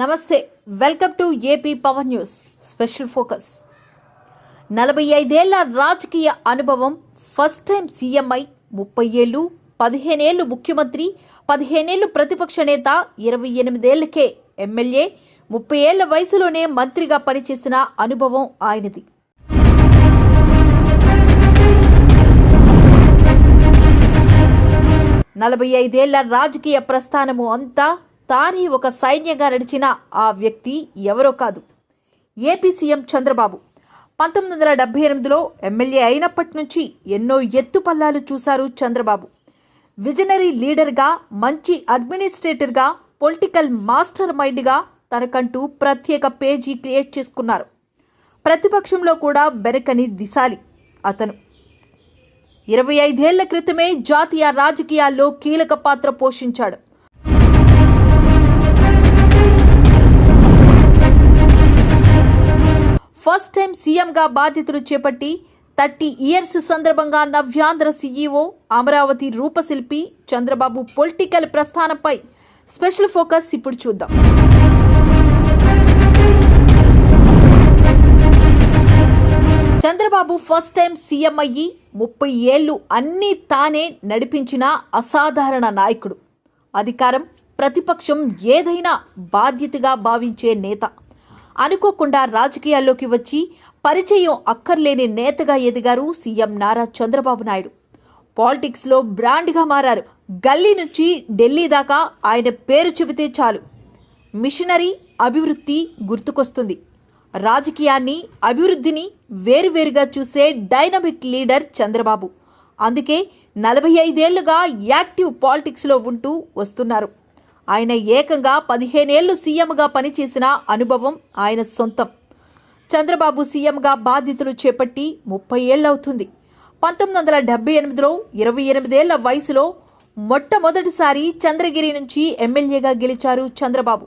నమస్తే welcome to AP power news special focus. నలభై ఐదేళ్ళ రాజకీయ అనుభవం ఫస్ట్ టైం సీఎం అయి ముప్పై ఏళ్ళు పదిహేనేళ్ళు ముఖ్యమంత్రి పదిహేనేళ్ళు ప్రతిపక్ష నేత ఇరవై ఎనిమిదేళ్ళకే ఎమ్మెల్యే ముప్పై ఏళ్ళ వయసులోనే మంత్రిగా పనిచేసిన అనుభవం ఆయనది. నలభై ఐదేళ్ళ రాజకీయ ప్రస్థానము అంతా తానే ఒక సైన్యంగా నడిచిన ఆ వ్యక్తి ఎవరో కాదు. AP CM Chandrababu. పంతొమ్మిది వందల డెబ్బై ఎనిమిదిలో ఎమ్మెల్యే అయినప్పటి నుంచి ఎన్నో ఎత్తుపల్లాలు చూశారు చంద్రబాబు. విజనరీ లీడర్గా మంచి అడ్మినిస్ట్రేటర్గా పొలిటికల్ మాస్టర్ మైండ్గా తనకంటూ ప్రత్యేక పేజీ క్రియేట్ చేసుకున్నారు. ప్రతిపక్షంలో కూడా బెరకని దిశాలి అతను. ఇరవై ఐదేళ్ళ క్రితమే జాతీయ రాజకీయాల్లో కీలక పాత్ర పోషించాడు. ఫస్ట్ టైం సీఎంగా బాధ్యతలు చేపట్టి థర్టీ ఇయర్స్ సందర్భంగా నవ్యాంధ్ర సీఈఓ అమరావతి రూపశిల్పి చంద్రబాబు పొలిటికల్ ప్రస్థానంపై స్పెషల్ ఫోకస్ ఇప్పుడు చూద్దాం. చంద్రబాబు ఫస్ట్ టైం సీఎం అయ్యి ముప్పై ఏళ్ళు అన్నీ తానే నడిపించిన అసాధారణ నాయకుడు. అధికారం ప్రతిపక్షం ఏదైనా బాధ్యతగా భావించే నేత. అనుకోకుండా రాజకీయాల్లోకి వచ్చి పరిచయం అక్కర్లేని నేతగా ఎదిగారు సీఎం నారా చంద్రబాబు నాయుడు. పాలిటిక్స్లో బ్రాండ్గా మారారు. గల్లీ నుంచి ఢిల్లీ దాకా ఆయన పేరు చెబితే చాలు. మిషనరీ అభివృద్ధి గుర్తుకొస్తుంది. రాజకీయాన్ని అభివృద్ధిని వేరువేరుగా చూసే డైనమిక్ లీడర్ చంద్రబాబు. అందుకే నలభై ఐదేళ్ళుగా యాక్టివ్ పాలిటిక్స్లో ఉంటూ వస్తున్నారు. ఆయన ఏకంగా పదిహేనేళ్ళు సీఎంగా పనిచేసిన అనుభవం ఆయన సొంతం. చంద్రబాబు సీఎంగా బాధ్యతలు చేపట్టి ముప్పై ఏళ్ళవుతుంది. పంతొమ్మిది వందల డెబ్బై ఎనిమిదిలో ఇరవై ఎనిమిదేళ్ళ వయసులో మొట్టమొదటిసారి చంద్రగిరి నుంచి ఎమ్మెల్యేగా గెలిచారు చంద్రబాబు.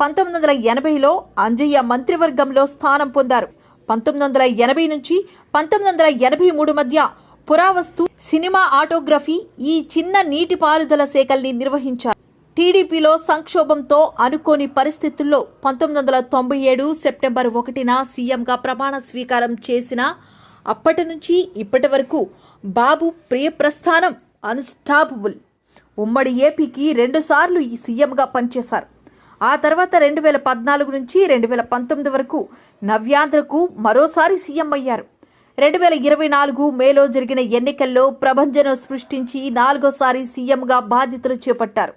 పంతొమ్మిది వందల ఎనభైలో అంజయ్య మంత్రివర్గంలో స్థానం పొందారు. పంతొమ్మిది వందల ఎనభై నుంచి పంతొమ్మిది వందల ఎనభై మూడు మధ్య పురావస్తు సినిమా ఆటోగ్రఫీ ఈ చిన్న నీటిపారుదల శాఖల్ని నిర్వహించారు. టీడీపీలో సంక్షోభంతో అనుకోని పరిస్థితుల్లో పంతొమ్మిది వందల తొంభై ఏడు సెప్టెంబర్ ఒకటిన సీఎంగా ప్రమాణ స్వీకారం చేసిన అప్పటి నుంచి ఇప్పటి వరకు బాబు ప్రియప్రస్థానం అన్స్టాపబుల్ ఉమ్మడి ఏపీకి రెండుసార్లు ఈ సీఎంగా పనిచేశారు. ఆ తర్వాత రెండు వేల పద్నాలుగు నుంచి రెండు వేల పంతొమ్మిది వరకు నవ్యాంధ్రకు మరోసారి సీఎం అయ్యారు. రెండు వేల ఇరవై నాలుగు మేలో జరిగిన ఎన్నికల్లో ప్రభంజనం సృష్టించి నాలుగోసారి సీఎంగా బాధ్యతలు చేపట్టారు.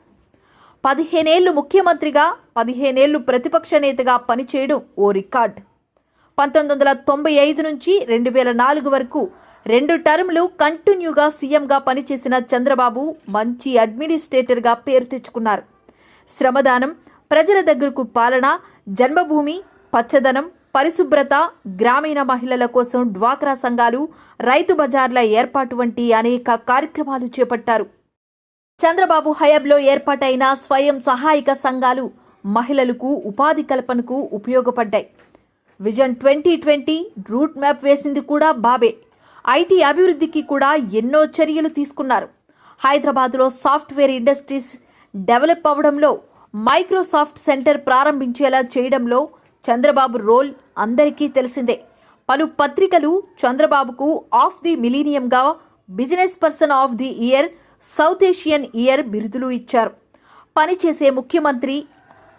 పదిహేనేళ్ళు ముఖ్యమంత్రిగా పదిహేనేళ్ళు ప్రతిపక్ష నేతగా పనిచేయడం ఓ రికార్డ్. పంతొమ్మిది వందల తొంభై ఐదు నుంచి రెండు వేల నాలుగు వరకు రెండు టర్మ్లు కంటిన్యూగా సీఎంగా పనిచేసిన చంద్రబాబు మంచి అడ్మినిస్ట్రేటర్గా పేరు తెచ్చుకున్నారు. శ్రమదానం ప్రజల దగ్గరకు పాలన జన్మభూమి పచ్చదనం పరిశుభ్రత గ్రామీణ మహిళల కోసం డ్వాక్రా సంఘాలు రైతు బజార్ల ఏర్పాటు వంటి అనేక కార్యక్రమాలు చేపట్టారు. చంద్రబాబు హయాంలో ఏర్పాటైన స్వయం సహాయక సంఘాలు మహిళలకు ఉపాధి కల్పనకు ఉపయోగపడ్డాయి. Vision twenty twenty road map వేసింది కూడా బాబే. ఐటీ అభివృద్ధికి కూడా ఎన్నో చర్యలు తీసుకున్నారు. హైదరాబాద్లో సాఫ్ట్వేర్ ఇండస్ట్రీస్ డెవలప్ అవడంలో మైక్రోసాఫ్ట్ సెంటర్ ప్రారంభించేలా చేయడంలో చంద్రబాబు రోల్ అందరికీ తెలిసిందే. పలు పత్రికలు చంద్రబాబుకు of the మిలీనియంగా business person of the year south Asian year బిరుదులు ఇచ్చారు. పనిచేసే ముఖ్యమంత్రి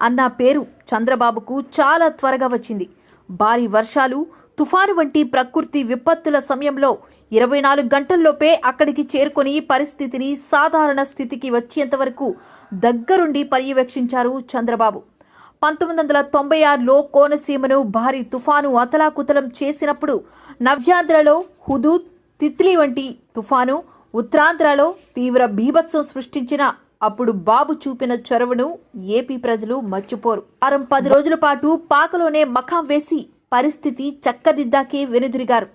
అన్న పేరు చంద్రబాబుకు చాలా త్వరగా వచ్చింది. భారీ వర్షాలు తుఫాను వంటి ప్రకృతి విపత్తుల సమయంలో ఇరవై నాలుగు గంటల్లోపే అక్కడికి చేరుకొని పరిస్థితిని సాధారణ స్థితికి వచ్చేంత వరకు దగ్గరుండి పర్యవేక్షించారు చంద్రబాబు. పంతొమ్మిది వందల తొంభై ఆరులో కోనసీమను భారీ తుఫాను అతలాకుతలం చేసినప్పుడు నవ్యాంధ్రలో హుదూద్ తిత్లీ వంటి తుఫాను ఉత్తరాంధ్రలో తీవ్ర బీభత్సం సృష్టించిన అప్పుడు బాబు చూపిన చొరవను ఏపీ ప్రజలు మర్చిపోరు. వారం పది రోజుల పాటు పాకలోనే మఖం వేసి పరిస్థితి చక్కదిద్దాకే వెనుదిరిగారు.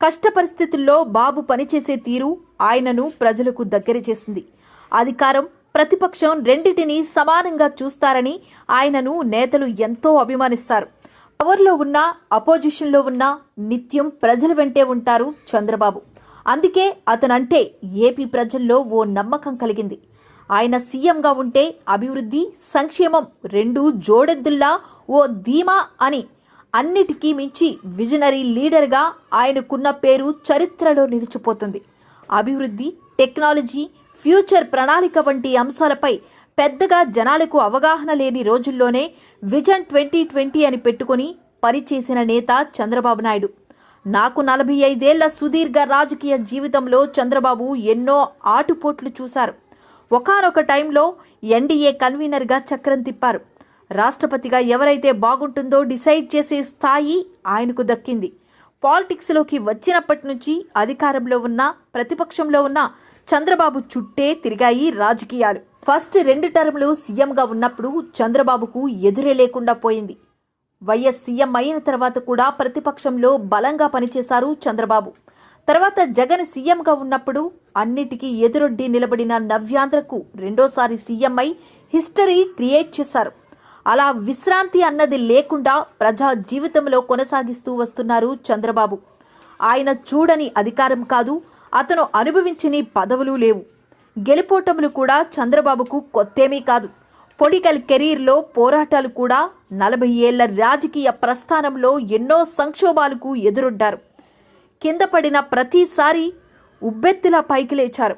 కష్ట పరిస్థితుల్లో బాబు పనిచేసే తీరు ఆయనను ప్రజలకు దగ్గర చేసింది. అధికారం ప్రతిపక్షం రెండింటినీ సమానంగా చూస్తారని ఆయనను నేతలు ఎంతో అభిమానిస్తారు. పవర్లో ఉన్నా అపోజిషన్లో ఉన్నా నిత్యం ప్రజల వెంటే ఉంటారు చంద్రబాబు. అందుకే అతనంటే ఏపీ ప్రజల్లో ఓ నమ్మకం కలిగింది. ఆయన సీఎంగా ఉంటే అభివృద్ధి సంక్షేమం రెండు జోడెద్దుల్లా ఓ ధీమా అని అన్నిటికీ మించి విజనరీ లీడర్గా ఆయనకున్న పేరు చరిత్రలో నిలిచిపోతుంది. అభివృద్ధి టెక్నాలజీ ఫ్యూచర్ ప్రణాళిక వంటి అంశాలపై పెద్దగా జనాలకు అవగాహన లేని రోజుల్లోనే విజన్ ట్వంటీ ట్వంటీ అని పెట్టుకుని పనిచేసిన నేత చంద్రబాబు నాయుడు. నాకు నలభై ఐదేళ్ళ సుదీర్ఘ రాజకీయ జీవితంలో చంద్రబాబు ఎన్నో ఆటుపోట్లు చూశారు. ఒకనొక టైంలో ఎన్డీఏ కన్వీనర్గా చక్రం తిప్పారు. రాష్ట్రపతిగా ఎవరైతే బాగుంటుందో డిసైడ్ చేసే స్థాయి ఆయనకు దక్కింది. పాలిటిక్స్లోకి వచ్చినప్పటి నుంచి అధికారంలో ఉన్న ప్రతిపక్షంలో ఉన్న చంద్రబాబు చుట్టే తిరిగాయి రాజకీయాలు. ఫస్ట్ రెండు టర్మ్లు సీఎంగా ఉన్నప్పుడు చంద్రబాబుకు ఎదురే లేకుండా పోయింది. వైఎస్ సీఎం అయిన తర్వాత కూడా ప్రతిపక్షంలో బలంగా పనిచేశారు చంద్రబాబు. తర్వాత జగన్ సీఎంగా ఉన్నప్పుడు అన్నిటికీ ఎదురొడ్డి నిలబడిన నవ్యాంధ్రకు రెండోసారి సీఎం అయి హిస్టరీ క్రియేట్ చేశారు. అలా విశ్రాంతి అన్నది లేకుండా ప్రజా జీవితంలో కొనసాగిస్తూ వస్తున్నారు చంద్రబాబు. ఆయన చూడని అధికారం కాదు అతను అనుభవించని పదవులు లేవు. గెలుపోటములు కూడా చంద్రబాబుకు కొత్తేమీ కాదు. పొలిటికల్ కెరీర్లో పోరాటాలు కూడా నలభై ఏళ్ళ రాజకీయ ప్రస్థానంలో ఎన్నో సంక్షోభాలకు ఎదురొడ్డారు. కింద పడిన ప్రతిసారి ఉబ్బెత్తులా పైకి లేచారు.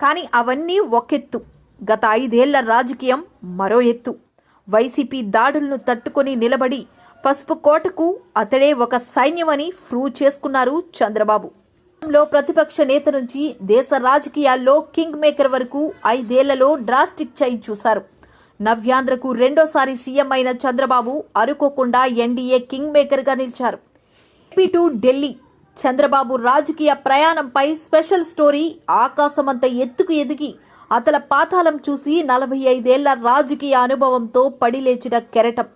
కానీ అవన్నీ ఒకెత్తు. గత ఐదేళ్ళ రాజకీయం మరో ఎత్తు. వైసీపీ దాడులను తట్టుకొని నిలబడి పసుపు కోటకు అతడే ఒక సైన్యమని ప్రూవ్ చేసుకున్నారు చంద్రబాబు. లో ప్రతిపక్ష నేత నుంచి దేశ రాజకీయాల్లో కింగ్ మేకర్ వరకు ఐదేళ్ళలో డ్రాస్టిక్ చైన్ చూశారు. నవ్యాంధ్రకు రెండోసారి సీఎం అయిన చంద్రబాబు అరుకోకుండా ఎన్డీఏ కింగ్ మేకర్గా నిలిచారు. AP to Delhi. చంద్రబాబు రాజకీయ ప్రయాణంపై స్పెషల్ స్టోరీ ఆకాశమంత ఎత్తుకు ఎదిగి అతల పాతాళం చూసి నలభై ఐదేళ్ళ రాజకీయ అనుభవంతో పడిలేచిన కెరటం.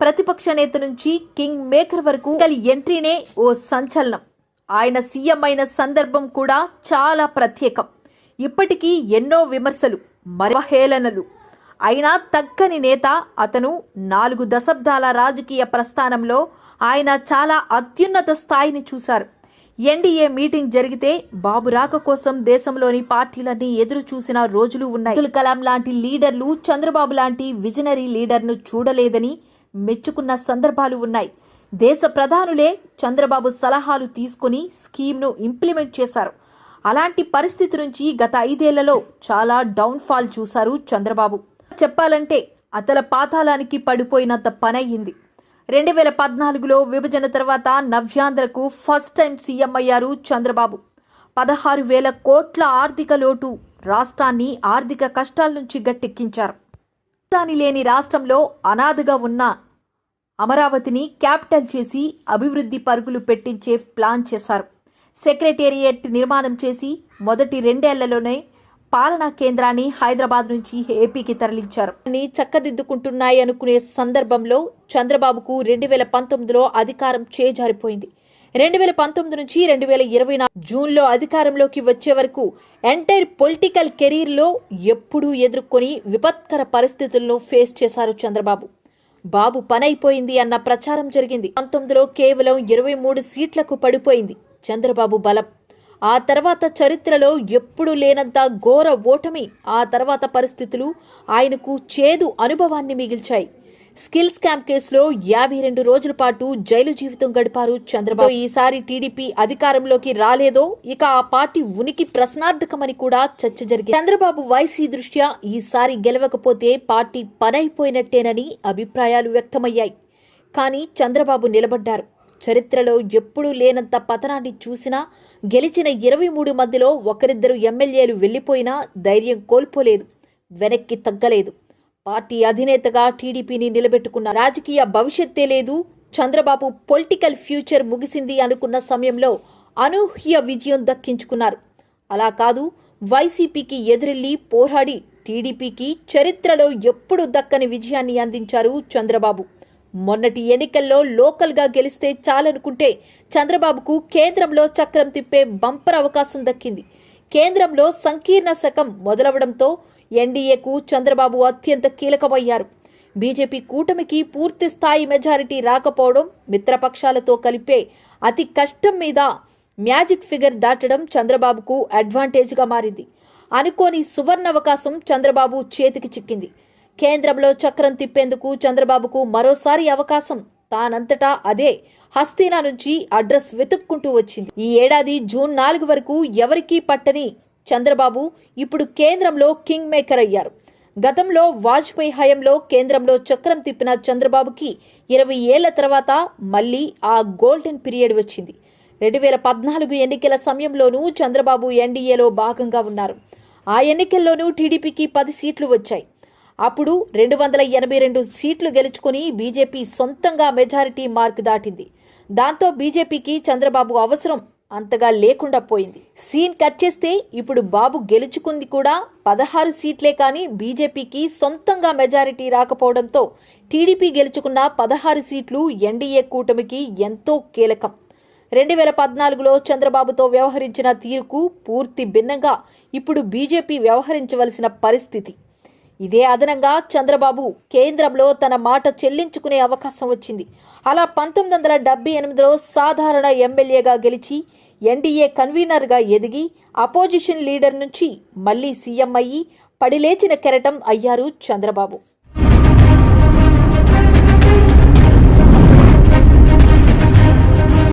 ప్రతిపక్ష నేత నుంచి కింగ్ మేకర్ వరకు ఎంట్రీనే ఓ సంచలనం. ఆయన సీఎం అయిన సందర్భం కూడా చాలా ప్రత్యేకం. ఇప్పటికీ ఎన్నో విమర్శలు మరవహేళనలు అయినా తగ్గని నేత అతను నాలుగు దశాబ్దాల రాజకీయ ప్రస్థానంలో ఆయన చాలా అత్యున్నత స్థాయిని చూశారు. ఎన్డీఏ మీటింగ్ జరిగితే బాబు రాక కోసం దేశంలోని పార్టీలన్నీ ఎదురు చూసిన రోజులు ఉన్నాయి. అబ్దుల్ కలాం లాంటి లీడర్లు చంద్రబాబు లాంటి విజనరీ లీడర్ను చూడలేదని మెచ్చుకున్న సందర్భాలు ఉన్నాయి. దేశ ప్రధానులే చంద్రబాబు సలహాలు తీసుకుని స్కీమ్ను ఇంప్లిమెంట్ చేశారు. అలాంటి పరిస్థితి నుంచి గత ఐదేళ్ళలో చాలా డౌన్ఫాల్ చూశారు చంద్రబాబు. చెప్పాలంటే అతల పాతాళానికి పడిపోయినంత పనయ్యింది. రెండు వేల పద్నాలుగులో విభజన తర్వాత నవ్యాంధ్రకు ఫస్ట్ టైం సీఎం అయ్యారు చంద్రబాబు. పదహారు వేల కోట్ల ఆర్థిక లోటు రాష్ట్రాన్ని ఆర్థిక కష్టాల నుంచి గట్టెక్కించారు. రాజధాని లేని రాష్ట్రంలో అనాథగా ఉన్న అమరావతిని క్యాపిటల్ చేసి అభివృద్ధి పరుగులు పెట్టించే ప్లాన్ చేశారు. సెక్రటేరియట్ నిర్మాణం చేసి మొదటి రెండేళ్ళలోనే పాలనా కేంద్రాన్ని హైదరాబాద్ నుంచి ఏపీకి తరలించారు. చక్కదిద్దుకుంటున్నాయి అనుకునే సందర్భంలో చంద్రబాబుకు రెండు వేల పంతొమ్మిదిలో అధికారం చేజారిపోయింది. రెండు వేల పంతొమ్మిది నుంచి రెండు వేల ఇరవై నాలుగు జూన్లో అధికారంలోకి వచ్చే వరకు ఎంటైర్ పొలిటికల్ కెరీర్లో ఎప్పుడూ ఎదుర్కొని విపత్కర పరిస్థితులను ఫేస్ చేశారు చంద్రబాబు. బాబు పనైపోయింది అన్న ప్రచారం జరిగింది. పంతొమ్మిదిలో కేవలం ఇరవై మూడు సీట్లకు పడిపోయింది. చంద్రబాబు బలం ఆ తర్వాత చరిత్రలో ఎప్పుడూ లేనంత ఘోర ఓటమి ఆ తర్వాత పరిస్థితులు ఆయనకు చేదు అనుభవాన్ని మిగిల్చాయి. స్కిల్ స్కామ్ కేసులో యాభై రెండు రోజుల పాటు జైలు జీవితం గడిపారు చంద్రబాబు. ఈసారి టీడీపీ అధికారంలోకి రాలేదో ఇక ఆ పార్టీ ఉనికి ప్రశ్నార్థకమని కూడా చర్చ జరిగింది. చంద్రబాబు వైసీ దృష్ట్యా ఈసారి గెలవకపోతే పార్టీ పనైపోయినట్టేనని అభిప్రాయాలు వ్యక్తమయ్యాయి. కానీ చంద్రబాబు నిలబడ్డారు. చరిత్రలో ఎప్పుడూ లేనంత పతనాన్ని చూసినా గెలిచిన ఇరవై మూడు మందిలో ఒకరిద్దరు ఎమ్మెల్యేలు వెళ్ళిపోయినా ధైర్యం కోల్పోలేదు వెనక్కి తగ్గలేదు. పార్టీ అధినేతగా టీడీపీని నిలబెట్టుకున్న రాజకీయ భవిష్యత్తే లేదు చంద్రబాబు పొలిటికల్ ఫ్యూచర్ ముగిసింది అనుకున్న సమయంలో అనూహ్య విజయం దక్కించుకున్నారు. అలా కాదు వైసీపీకి ఎదురెళ్ళి పోరాడి టీడీపీకి చరిత్రలో ఎప్పుడు దక్కని విజయాన్ని అందించారు చంద్రబాబు. మొన్నటి ఎన్నికల్లో లోకల్గా గెలిస్తే చాలనుకుంటే చంద్రబాబుకు కేంద్రంలో చక్రం తిప్పే బంపర్ అవకాశం దక్కింది. కేంద్రంలో సంకీర్ణ శకం మొదలవడంతో ఎన్డీఏకు చంద్రబాబు అత్యంత కీలకమయ్యారు. బీజేపీ కూటమికి పూర్తి స్థాయి మెజారిటీ రాకపోవడం మిత్రపక్షాలతో కలిపే అతి కష్టం మీద మ్యాజిక్ ఫిగర్ దాటడం చంద్రబాబుకు అడ్వాంటేజ్గా మారింది. అనుకోని సువర్ణ అవకాశం చంద్రబాబు చేతికి చిక్కింది. కేంద్రంలో చక్రం తిప్పేందుకు చంద్రబాబుకు మరోసారి అవకాశం. తానంతటా అదే. హస్తీనా నుంచి అడ్రస్ వెతుక్కుంటూ వచ్చింది. ఈ ఏడాది జూన్ నాలుగు వరకు ఎవరికీ పట్టని చంద్రబాబు ఇప్పుడు కేంద్రంలో కింగ్ మేకర్ అయ్యారు. గతంలో వాజ్పేయి హయంలో కేంద్రంలో చక్రం తిప్పిన చంద్రబాబుకి ఇరవై ఏళ్ళ తర్వాత మళ్ళీ ఆ గోల్డెన్ పీరియడ్ వచ్చింది. రెండు వేల పద్నాలుగు ఎన్నికల సమయంలోనూ చంద్రబాబు ఎన్డీఏలో భాగంగా ఉన్నారు. ఆ ఎన్నికల్లోనూ టీడీపీకి పది సీట్లు వచ్చాయి. అప్పుడు రెండు వందల ఎనభై రెండు సీట్లు గెలుచుకుని బీజేపీ సొంతంగా మెజారిటీ మార్క్ దాటింది. దాంతో బీజేపీకి చంద్రబాబు అవసరం అంతగా లేకుండా పోయింది. సీన్ కట్ చేస్తే ఇప్పుడు బాబు గెలుచుకుంది కూడా పదహారు సీట్లే కానీ బీజేపీకి సొంతంగా మెజారిటీ రాకపోవడంతో టీడీపీ గెలుచుకున్న పదహారు సీట్లు ఎన్డీఏ కూటమికి ఎంతో కీలకం. రెండు వేల పద్నాలుగులో చంద్రబాబుతో వ్యవహరించిన తీరుకు పూర్తి భిన్నంగా ఇప్పుడు బీజేపీ వ్యవహరించవలసిన పరిస్థితి. ఇదే అదనంగా చంద్రబాబు కేంద్రంలో తన మాట చెల్లించుకునే అవకాశం వచ్చింది. అలా పంతొమ్మిది వందల డెబ్బై ఎనిమిదిలో సాధారణ ఎమ్మెల్యేగా గెలిచి ఎన్డీఏ కన్వీనర్గా ఎదిగి అపోజిషన్ లీడర్ నుంచి మళ్ళీ సీఎం అయ్యి పడిలేచిన కెరటం అయ్యారు చంద్రబాబు.